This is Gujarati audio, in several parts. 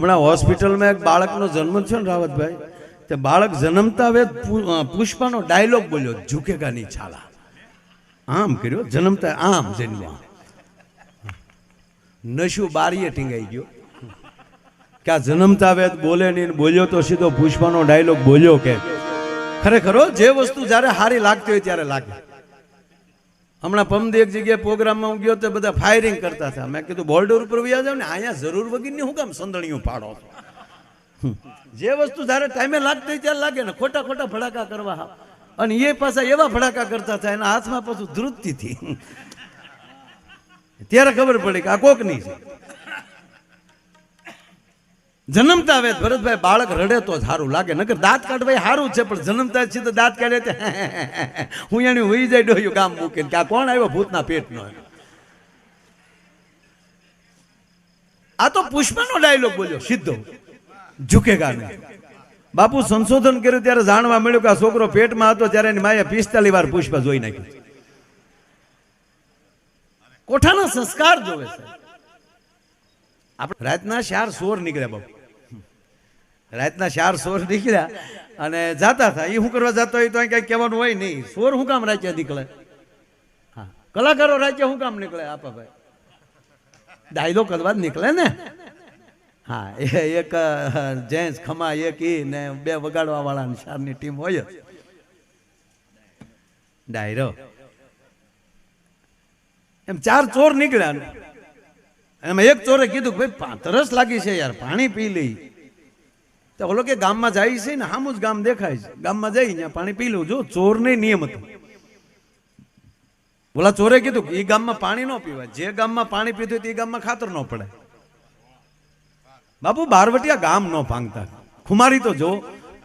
હમણાં હોસ્પિટલમાં એક બાળકનો જન્મ થયો ને રાવતભાઈ, તે બાળક જન્મતા હવે પુષ્પાનો ડાયલોગ બોલ્યો, ઝુકેગાની છાલા. આમ કર્યો, જન્મતા, આમ જન્મ્યા. નશું બારીએ ટીંગાઈ ગયો. કે આ જન્મતા વેદ બોલે નહીં બોલ્યો તો સીધો પુષ્પાનો ડાયલોગ બોલ્યો કે, ખરેખર જે વસ્તુ જ્યારે સારી લાગતી હોય ત્યારે લાગે. હમણાં પમદી એક જગ્યાએ પ્રોગ્રામમાં હું ગયો તો બધા ફાયરિંગ કરતા હતા મેં કીધું બોર્ડર ઉપર વ્યા જાવ ને, અહીંયા જરૂર વગીરની હું કામ સંદણીઓ પાડો છો? જે વસ્તુ જ્યારે ટાઈમે લાગતી ત્યારે લાગે ને, ખોટા ખોટા ફડાકા કરવા. અને એ પાછા એવા ફડાકા કરતા હતા, એના હાથમાં પાછું ધ્રુતતી હતી ત્યારે ખબર પડી કે આ કોકની છે જન્મતા આવે ભરતભાઈ બાળક રડે તો સારું લાગે. નકર દાંત કાઢવાય સારું છે, પણ જન્મતા છે તો દાંત કાઢે તે. હું એને હોઈ જાય ડોયું ગામ મૂકીને કે આ કોણ આવ્યો? ભૂતના પેટનો આ તો પુષ્પનો ડાયલોગ બોલ્યો, સીધો. ઝુકેગા નહીં બાપુ સંશોધન કર્યું ત્યારે જાણવા મળ્યું કે આ છોકરો પેટમાં હતો ત્યારે એની માએ પિસ્તાલી વાર પુષ્પ જોઈ નાખ્યું. કોઠાના સંસ્કાર જોવે છે. આપણે રાતના ચાર સોર નીકળ્યા બાપુ. રાતના ચાર સોર નીકળ્યા અને જાતા હતા. એ શું કરવા જતા હોય તો કઈ કહેવાનું હોય નહીં. સોર શું કામ રાચ્યા નીકળે? હા. કલાકારો રાજ્ય શું કામ નીકળે? આપા ભાઈ. ડાયલો કરવા જ નીકળે ને. હા, એ એક જેન્ટ્સ ખમા એક ઈ ને બે વગાડવા વાળા ચારની ટીમ હોય. જ ડાયરો. એમ ચાર ચોર નીકળ્યા એમાં એક ચોરે કીધું ભાઈ પાંતરસ લાગી છે યાર, પાણી પી લઈ. તો ઓલો કે ગામમાં જાય છે ને આમ જ ગામ દેખાય છે. ગામમાં જઈ ત્યાં પાણી પી લઉં. જો ચોર નહીં નિયમ હતો. બોલા ચોરે કીધું એ ગામમાં પાણી ન પીવાય. જે ગામમાં પાણી પીધું તે ગામમાં ખાતર ન પડે. બાપુ, બારવટિયા ગામ ન ભાંગતા. ખુમારી તો જો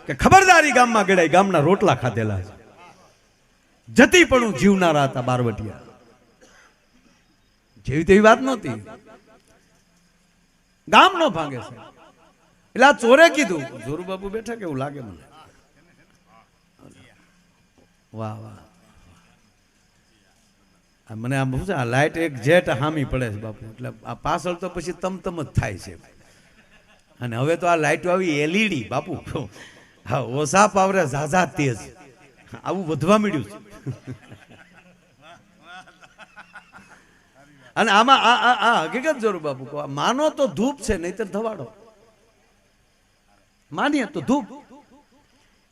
કે ખબરદારી ગામમાં ગળાય ગામના રોટલા ખાધેલા છે. જતી પણ જીવનારા હતા બારવટિયા. જેવી તેવી વાત નહોતી. ગામ નો ભાંગે છે એટલે આ ચોરે કીધું. જોરુ બાપુ બેઠા કેવું લાગે મને? વાહ વાહ. મને આમ શું છે આ લાઈટ એક જેટ હામી પડે છે બાપુ. એટલે આ પાછળ તો પછી તમતમ જ થાય છે. અને હવે તો આ લાઈટો આવી એલઈડી બાપુ. હા ઓસા પાવરે ઝાઝા તેજ. આવું વધવા મળ્યું છે. અને આમાં આ આ આ હકીકત જરૂર બાપુ માનો તો ધૂપ છે નહીતર ધવાડો. માનીએ તો ધૂપ.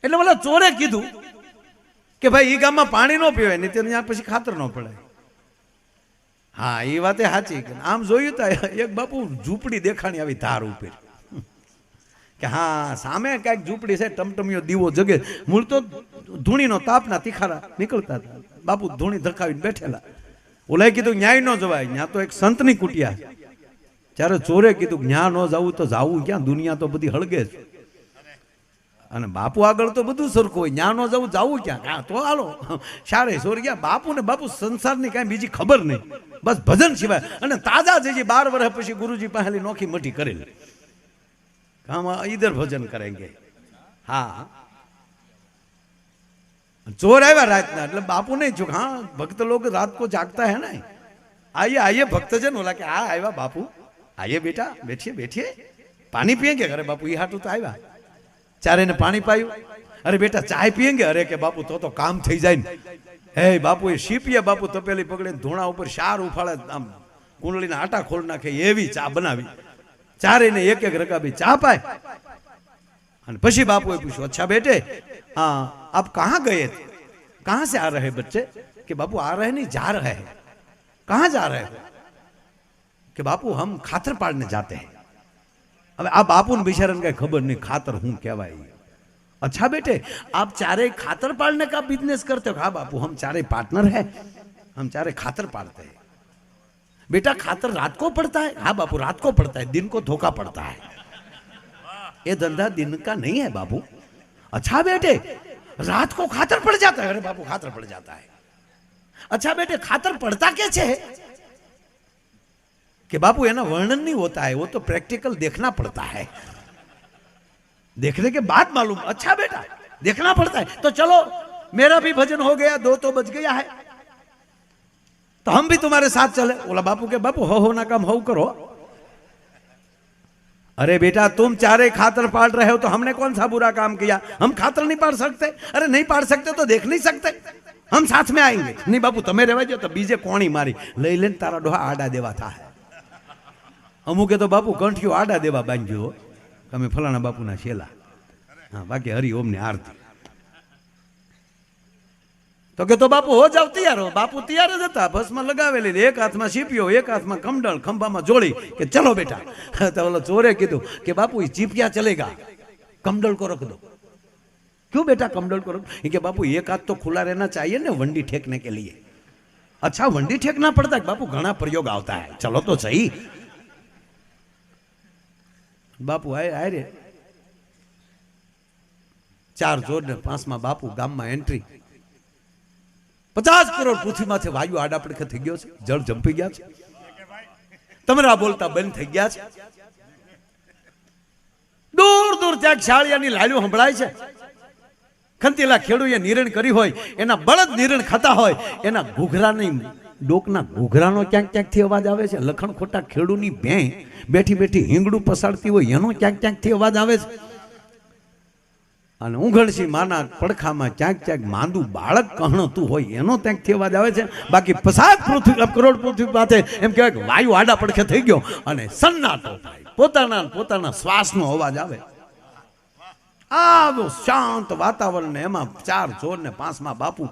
એટલે મને ચોરે કીધું કે ભાઈ એ ગામમાં પાણી ન પીવાય, નહીં ત્યાં પછી ખાતર ન પડે. હા એ વાતે સાચી આમ જોયું તા એક બાપુ ઝૂંપડી દેખાણી આવી ધાર ઉપર. કે હા, સામે કાંઈક ઝૂંપડી છે, ટમટમિયો દીવો જગે. મૂળ તો ધૂણીનો તાપના તીખારા નીકળતા હતા. બાપુ ધૂણી ધકાવીને બેઠેલા. ઓલાએ કીધું, ન્યાય ન જવાય. ત્યાં તો એક સંતની કુટિયા જ્યારે ચોરે કીધું, ન્યા ન જવું તો જાવું ક્યાં? દુનિયા તો બધી હળગે છે અને બાપુ આગળ તો બધું સરખું હોય. ન્યાનો જવું જવું ક્યાં? હા, તો હાલો. સારે સોર ગયા. બાપુ ને બાપુ સંસારની કાંઈ બીજી ખબર નહીં. બસ ભજન સિવાય. અને તાજા જઈએ બાર વર્ષ પછી ગુરુજી પહેલી નોખી મઠી કરેલી. કામ ઈધર ભજન કરેંગે હા. ચોર આવ્યા રાતના. એટલે બાપુ નહીં જો હા, ભક્ત લોકો રાત કો જાગતા હે ને? આઈએ આઈએ ભક્તજન. ઓલા કે, આ આવ્યા બાપુ. આઈએ બેટા, બેઠીએ બેઠીએ. પાણી પીએ કે અરે બાપુ એ હાટું તો આવ્યા. ચારે એને પાણી પાયું. અરે બેટા ચા પીએંગે? અરે કે બાપુ, તો તો કામ થઈ જાય ને. હે બાપુ, એ શીપીએ બાપુ તપેલી પકડીને ધોણા ઉપર શાર ઉફાળે, આમ કુંડળીના આટા ખોલ નાખે, એવી ચા બનાવી. ચારે ને એક એક રકાબી ચા પાય. અને પછી બાપુએ પૂછ્યું, અચ્છા બેટે, હા, આપ કહાં ગયે? કહાં સે આ રહે બચ્ચે? કે બાપુ, આ રહે નહીં, જા રહે કહાં જા રહે કે બાપુ, હમ ખાતર પાડને જાતે હૈ. अब आप बापू ने बिचारे कहीं खबर नहीं खातर हूँ क्या भाई अच्छा बेटे आप चारे खातर पाड़ने का बिज़नेस करते हो हाँ बापू हम चारे पार्टनर हैं हम चारे खातर पाड़ते हैं बेटा खातर रात को पड़ता है हाँ बापू रात को पड़ता है दिन को धोखा पड़ता है ये धंधा दिन का नहीं है बाबू अच्छा बेटे रात को खातर पड़ जाता है अरे बाबू खातर पड़ जाता है अच्छा बेटे खातर पड़ता कैसे है कि बाबू है ना वर्णन नहीं होता है वो तो प्रैक्टिकल देखना पड़ता है देखने के बाद मालूम अच्छा बेटा देखना पड़ता है तो चलो मेरा भी भजन हो गया दो तो बज गया है तो हम भी तुम्हारे साथ चले बोला बापू के बापू हो हो ना काम हो करो अरे बेटा तुम चारे खातर पाड़ रहे हो तो हमने कौन सा बुरा काम किया हम खातर नहीं पाड़ सकते अरे नहीं पाड़ सकते तो देख नहीं सकते हम साथ में आएंगे नहीं बापू તમે રહેવા જો તો બીજે કોણી મારી લઈ લઈને તારા ડોહા આડા દેવા થાય અમુકે તો બાપુ કંઠીઓ આડા દેવા બાંધ્યો અમે ફલાણા બાપુના છેલા. હા, બાકી હરિ ઓમ ને આરતી. તો કે તો બાપુ હો જાવ તૈયાર હો. બાપુ તૈયાર જ હતા. બસમાં લગાવેલી એક હાથમાં સીપીઓ એક હાથમાં કમડળ ખંભામાં જોડી કે ચલો બેટા. તો ઓલો ચોરે કીધું કે બાપુ એ ચીપિયા ચલેગા કમડળ કો રખ દો. ક્યું બેટા કમડળ કો રખ કે બાપુ, એક હાથ તો ખુલા રહેના ચાહીએ ને વંડી ઠેકને કે લીએ. અચ્છા, વંડી ઠેક ના પડતા બાપુ ઘણા પ્રયોગ આવતા હે. ચલો તો સહી. બાપુ આય ચાર જોડ ને પાંચમાં બાપુ ગામમાં એન્ટ્રી પચાસ કરોડ પૃથ્વીમાંથી વાયુ આડાપડખે થઈ ગયો છે. જળ જંપી ગયા છે. તમારા બોલતા બંધ થઈ ગયા છે. દૂર દૂર ત્યાં શાળિયાની લાલીઓ સંભળાય છે. ખંતીલા ખેડૂએ નિરણ કરી હોય, એના બળદ નિરણ ખાતા હોય, એના ઘૂઘરાની ડોકના ઘૂઘરાનો ક્યાંક ક્યાંકથી અવાજ આવે છે. લખણ ખોટા ખેડૂની ભેં બેઠી બેઠી હિંગડું પસાડતી હોય, એનો ક્યાંક ક્યાંકથી અવાજ આવે છે. અને ઉઘડસી માના પડખામાં ક્યાંક ક્યાંક માંદું બાળક કહણતું હોય, એનો ત્યાંકથી અવાજ આવે છે. બાકી પસાદ પૃથ્વી કરોડ પૃથ્વી પાસે એમ કહેવાય કે વાયુ આડા પડખે થઈ ગયો અને સન્નાટો થાય. પોતાના પોતાના શ્વાસનો અવાજ આવે. આવો શાંત વાતાવરણ એમાં ચાર ચોર ને પાંચમાં બાપુ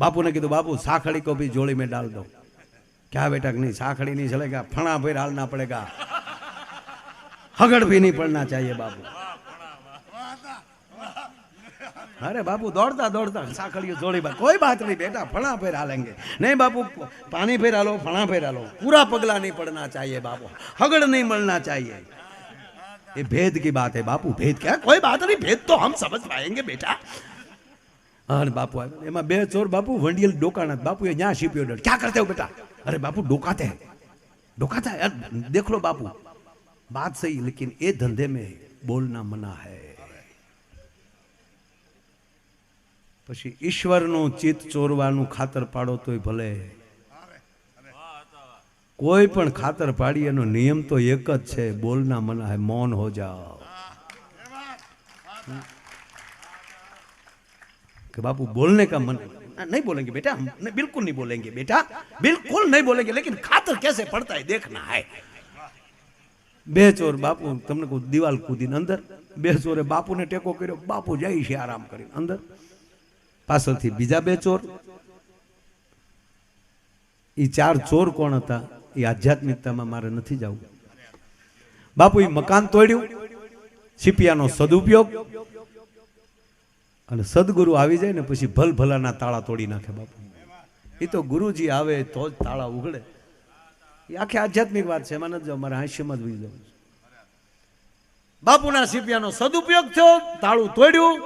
बापू ने कीधु बापू साखड़ी को भी जोड़ी में डाल दो क्या बेटा नहीं साखड़ी नहीं चलेगा फणा भी डालना पड़ेगा हगड़ भी नहीं पड़ना चाहिए बाबू अरे बाबू दौड़ता दौड़ता साखड़ियों जोड़ी बात कोई बात नहीं बेटा फणा फेरा हालेंगे नहीं बाबू पानी फेरा लो फणा फेरा लो पूरा पगला नहीं पड़ना चाहिए बाबू हगड़ नहीं मलना चाहिए ये भेद की बात है बापू भेद क्या कोई बात नहीं भेद तो हम समझ पाएँगे बेटा અને બાપુ આવ્યો એમાં બે ચોર બાપુ વંડિયલ ડોકાના બાપુએ ન્યા શીપ્યો ડર ક્યાં કરતે હો બેટા અરે બાપુ डोकाते हैं डोकाता है यार, देख लो बापू बात सही लेकिन ये धंधे में बोलना मना है પછી ઈશ્વરનું ચિત્ત ચોરવાનું ખાતર પાડો તોય ભલે કોઈ પણ ખાતર પાડી એનો નિયમ તો એક જ છે બોલના મના હે મૌન હો જાઓ कि बापू बोलने का मन नहीं बोलेंगे बेटा हम नहीं, बिल्कुल नहीं बोलेंगे बेटा बिल्कुल नहीं बोलेंगे लेकिन खातर कैसे पड़ता है देखना है બે ચોર બાપુ તમને કહું દિવાલ કૂદીને અંદર બે ચોરે બાપુને ટેકો કર્યો બાપુ જાય છે આરામ કરીને અંદર પાછળથી બીજા બે ચોર એ ચાર ચોર કોણ હતા એ આધ્યાત્મિકતામાં મારે નથી જવું બાપુ એ મકાન તોડ્યું સિપિયાનો સદુપયોગ અને સદગુરુ આવી જાય ને પછી ભલ ભલાના તાળા તોડી નાખે બાપુ. એ તો ગુરુજી આવે તો જ તાળા ઉઘડે. એ આખી આધ્યાત્મિક વાત છે, એમાં નથી જાવ મારે હાસ્યમાં જ વહી જવું બાપુના સીપિયાનો સદુપયોગ થયો, તાળું તોડ્યું.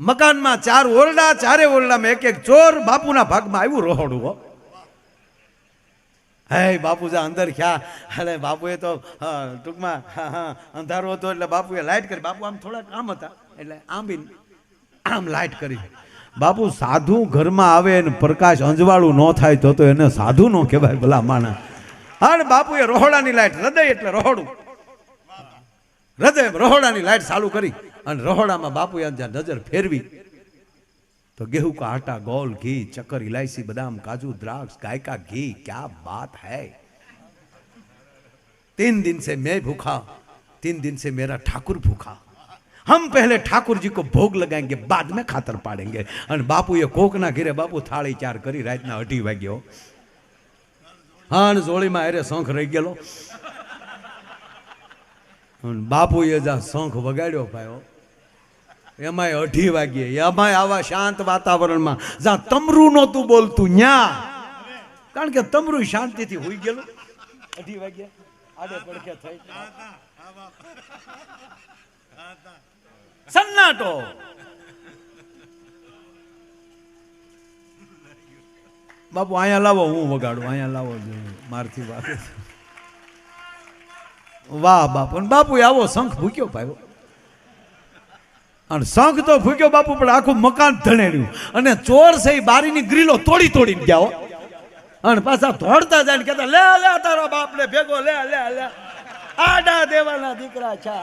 મકાનમાં ચાર ઓરડા, ચારે ઓરડામાં એક એક ચોર બાપુના ભાગમાં આવ્યું રોહડું, હો. હે, બાપુ જા અંદર ખ્યા અરે, બાપુએ તો ટૂંકમાં અંધારું હતું એટલે બાપુએ લાઇટ કરી. બાપુ આમ થોડાક આમ હતા. એટલે આમ બી આમ લાઈટ કરી બાપુ સાધુ ઘરમાં આવે ને પ્રકાશ અંજવાળું ન થાય તો તો એને સાધુ નો કહેવાય ભલા માણા અને બાપુએ રોહડાની લાઈટ હૃદય એટલે રોહડું હૃદય રોહડાની લાઈટ ચાલુ કરી અને રોહડામાં બાપુએ જ્યાં નજર ફેરવી तो गेहूं का आटा गोल घी चक्कर इलायची बादाम काजू द्राक्ष गाय का घी क्या बात है तीन दिन से मैं भूखा तीन दिन से मेरा ठाकुर भूखा हम पहले ठाकुर जी को भोग लगाएंगे बाद में खातर पाड़ेंगे અને બાપુએ કોકના ઘેરે બાપુ થાળી ચાર કરી રાતના અઢી વાગ્યો હા અને જોડીમાં અરે શંખ રહી ગયેલો અને બાપુએ જા શંખ વગાડ્યો પાયો એમાંય અઢી વાગ્યે એમાંય આવા શાંત વાતાવરણમાં જ્યાં તમરું નહોતું બોલતું ન્યા કારણ કે તમરું શાંતિથી હોઈ ગયેલું અઢી વાગ્યે આડે પડખે થઈ સન્નાટો બાપુ અહીંયા લાવો હું વગાડું અહીંયા લાવો મારથી વાગે વાહ બાપુ બાપુ આવો શંખ ભૂક્યો ભાઈ અને શંખ તો ફૂક્યો બાપુ પણ આખું મકાન ધણેડ્યું અને ચોર છે એ બારીની ગ્રીલો તોડી તોડીને ગયા. અને પાછા ધોડતા જાય ને કહેતા લે લે તારો બાપ ને ભેગો લે લે લે આડા દેવાના દીકરા છે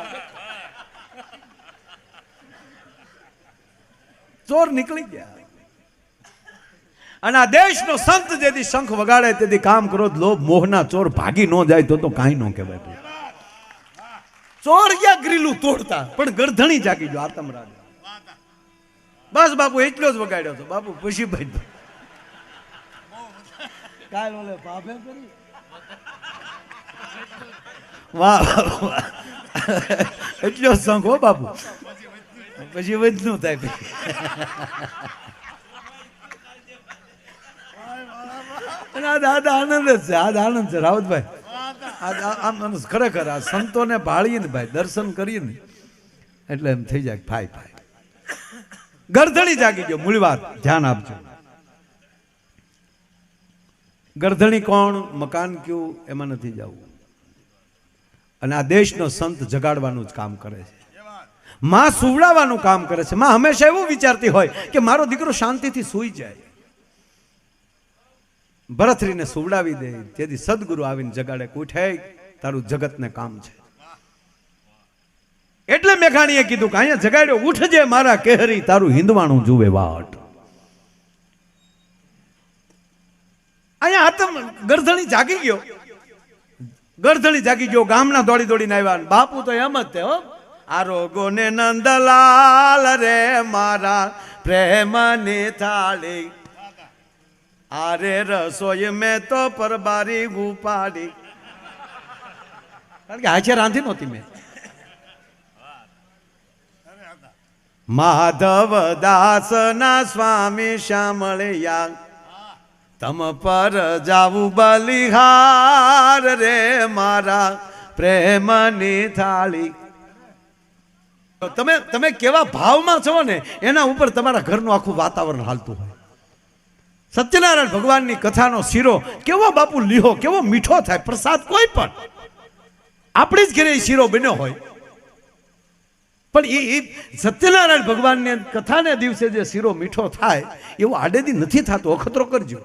ચોર નીકળી ગયા. અને આ દેશનો સંત જેથી શંખ વગાડે તેથી કામ કરો લોભ, મોહના ચોર ભાગી ન જાય તો તો કાંઈ ન કહેવાય ચોર ક્યાં ગ્રીલું તોડતા? પણ ગરધણી જાગી જો આતમ રાજા. બસ બાપુ, એટલો જ વગાડ્યો હતો બાપુ, પછી ભાઈ. કાલ ઓલે પાપે કરી? વાહ. એટલો શંખ હો બાપુ. પછી વધનું થાય આ દાદા આનંદ જ છે, આ આનંદ છે, રાવતભાઈ. આમ ખરેખર આ સંતોને ભાળીએ ભાઈ, દર્શન કરીએ ને, એટલે એમ થઈ જાય ભાઈ ભાઈ. ગરધણી જાગી ગયો, મૂળ વાત, ધ્યાન આપજો. ગરધણી કોણ, મકાન કયું, એમાં નથી જવું. અને આ દેશનો સંત જગાડવાનું જ કામ કરે છે. માં સુવડાવવાનું કામ કરે છે. માં હંમેશા એવું વિચારતી હોય કે મારો દીકરો શાંતિથી સૂઈ જાય. ભરથરીને સુવડાવી દે. તેથી સદગુરુ આવીને જગાડે ઉઠે, તારું જગતને કામ છે. એટલે મેઘાણીએ કીધું કે અહીંયા જગાડ્યો, ઉઠજે મારા કેહરી, તારું હિંદવાણું જુએ વાટ. અહીંયા આતમ ગરધણી જાગી ગયો. ગરધણી જાગી ગયો, ગામના દોડી દોડીને આવ્યા બાપુ તો એમ જ તે હો. આરોગો ને નંદલાલ રે મારા પ્રેમની થાળી. આરે રસોઈ મેં તો પરબારી ગુપાડી કારણ કે હાચે રાંધી નહોતી મેં. માધવ દાસના સ્વામી શ્યામળિયા તમ પર જાવું બલિહાર રે મારા પ્રેમની થાળી. તમે તમે કેવા ભાવમાં છો ને, એના ઉપર તમારા ઘરનું આખું વાતાવરણ હાલતું હોય. સત્યનારાયણ ભગવાનની કથાનો શીરો કેવો બાપુ લીહો, કેવો મીઠો થાય, પ્રસાદ કોઈ પણ. આપણી જ ઘરે શીરો બન્યો હોય. પણ એ સત્યનારાયણ ભગવાનની કથાને દિવસે જે શીરો મીઠો થાય, એવો આડેદી નથી થતો, અખતરો કરજો.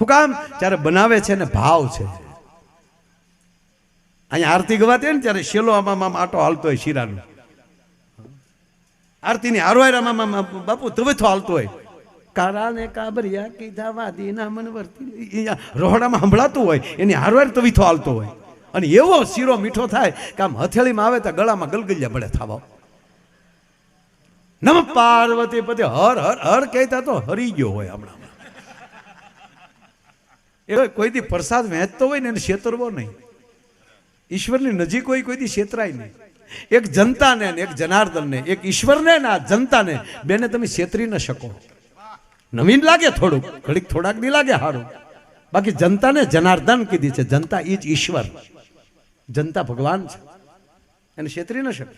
હું કામ ત્યારે બનાવે છે ને ભાવ છે. અહીંયા આરતી ગવાતી ને ત્યારે શેલો આમ આટો હાલતો હોય શીરાનો. આરતીની હારવાય આમાં, આમ આમ, બાપુ તવેથો હાલતો હોય. કારાને કાબરિયા કીધા વાદી ના મન વર્તી રોહડામાં સંભળાતું હોય, એની હારવાર તવીથો હાલતો હોય. અને એવો શીરો મીઠો થાય કે આમ હથેળીમાં આવે તો ગળામાં ગલગલિયા મળે થાવા. નમ પાર્વતી પતિ, હર હર હર કહેતા તો હરી ગયો હોય હમણાં એ કોઈ દી પ્રસાદ વહેંચતો હોય ને એને છેતરવો નહીં. ઈશ્વરની નજીક હોય કોઈ દી છેતરાય નહીં. એક જનતાને ને એક જનાર્દનને, એક ઈશ્વરને ને આ જનતાને. બેને તમે છેતરી ન શકો. નવીન લાગે થોડુંક, ઘડીક થોડાક દી લાગે સારું બાકી જનતાને જનાર્દન કીધી છે. જનતા એ જ ઈશ્વર. જનતા ભગવાન છે. એને છેતરી ન શકે.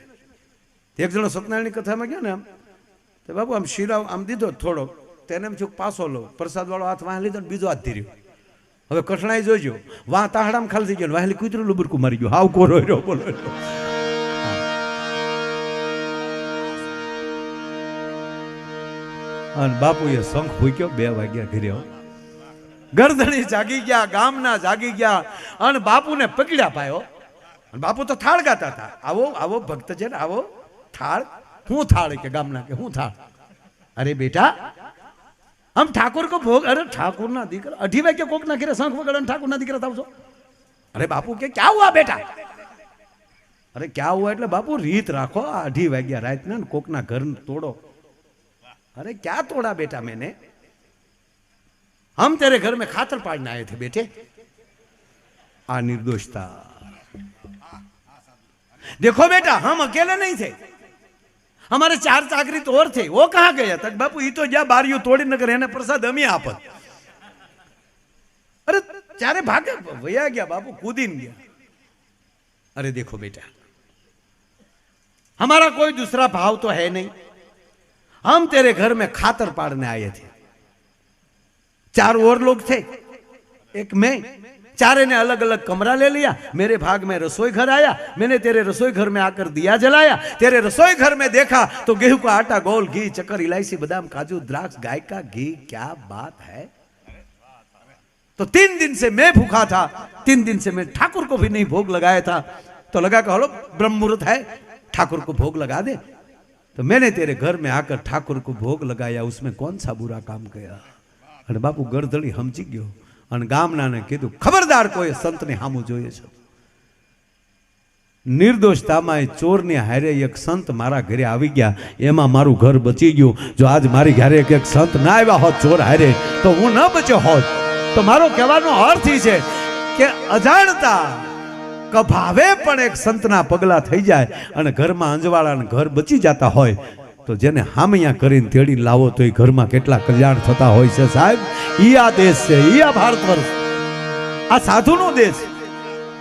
એક જણો સત્યનારાયણની કથામાં ગયો ને આમ, તો બાબુ આમ શિરાવ આમ દીધો થોડોક તેને એમ છું પાસો લો. પ્રસાદ વાળો હાથ વાહ લીધો ને બીજો હાથ ધીર્યો. હવે કઠણાઈ જોજો. વાહ તાહડામાં ખાલી થઈ ગયો વાહેલી કૂતરું લુબરકું મારી ગયું. હાવ કોરો બોલો અને બાપુએ શંખ ફૂક્યો બે વાગ્યા ઘરે ગરધણી જાગી ગયા, ગામના જાગી ગયા અને બાપુને પકડ્યા પાયો બાપુ તો થાળ ગાતા હતા. આવો આવો ભક્ત છે ને આવો થાળ. હું થાળ કે ગામના કે હું થાળ? અરે બેટા, આમ ઠાકોર કો ભોગ? અરે ઠાકોર ના દીકરા, અઢી વાગ્યા કોક ના ઘરે શંખ વગાડે ઠાકોર ના દીકરા થાવ છો? અરે બાપુ કે ક્યાં હુઆ બેટા? અરે ક્યાં હુઆ? એટલે બાપુ રીત રાખો, આ અઢી વાગ્યા રાતના કોકના ઘર તોડો. अरे क्या तोड़ा बेटा मैंने हम तेरे घर में खातर पाड़ने आए थे बेटे आ निर्दोषता देखो बेटा हम अकेले नहीं थे हमारे चार चाकरी तो और थे वो कहाँ गया तक बापू ये तो जा बारियों तोड़ी नगर है प्रसाद हम ही आपत अरे चारे भागे भैया गया बापू कूदीन गया अरे देखो बेटा हमारा कोई दूसरा भाव तो है नहीं हम तेरे घर में खातर पाड़ने आए थे। चार और लोग थे। एक मैं। चारे ने अलग अलग कमरा ले लिया। मेरे भाग में रसोई घर आया। मैंने तेरे रसोई घर में आकर दिया जलाया। तेरे रसोई घर में देखा तो गेहूँ का आटा, गोल घी, चक्कर, इलायची, बादाम, काजू, द्राक्ष, गाय का घी, क्या बात है? तो तीन दिन से मैं भूखा था। तीन दिन से मैं ठाकुर को भी नहीं भोग लगाया था। तो लगा कि हलो, ब्रह्म मुहूर्त है। ठाकुर को भोग लगा दे। तो मैंने तेरे घर में आकर ठाकुर को भोग लगाया उसमें कौन सा बुरा काम किया અને બાપુ ગરદળી સમજી ગયો અને ગામનાને કીધું ખબરદાર કોઈ સંતને હામું જોઈએ છે નિર્દોષતામાં એ ચોરની હારે એક સંત મારા ઘરે આવી ગયા એમાં મારું ઘર બચી ગયું જો આજ મારી ઘરે એક એક સંત ના આવ્યા હોત ચોર હારે તો હું ન બચ્યો હોત તો મારો કહેવાનો અર્થ એ છે કે અજાણતા કભાવે પણ એક સંતના પગલા થઈ જાય અને ઘરમાં અંજવાળાને ઘર બચી જતા હોય, તો જેને હામૈયા કરીને તેડી લાવો તો એ ઘરમાં કેટલા કલ્યાણ થતા હોય છે સાહેબ? ઈ આ દેશ છે, ઈ આ ભારત વર્ષ. આ સાધુનો દેશ.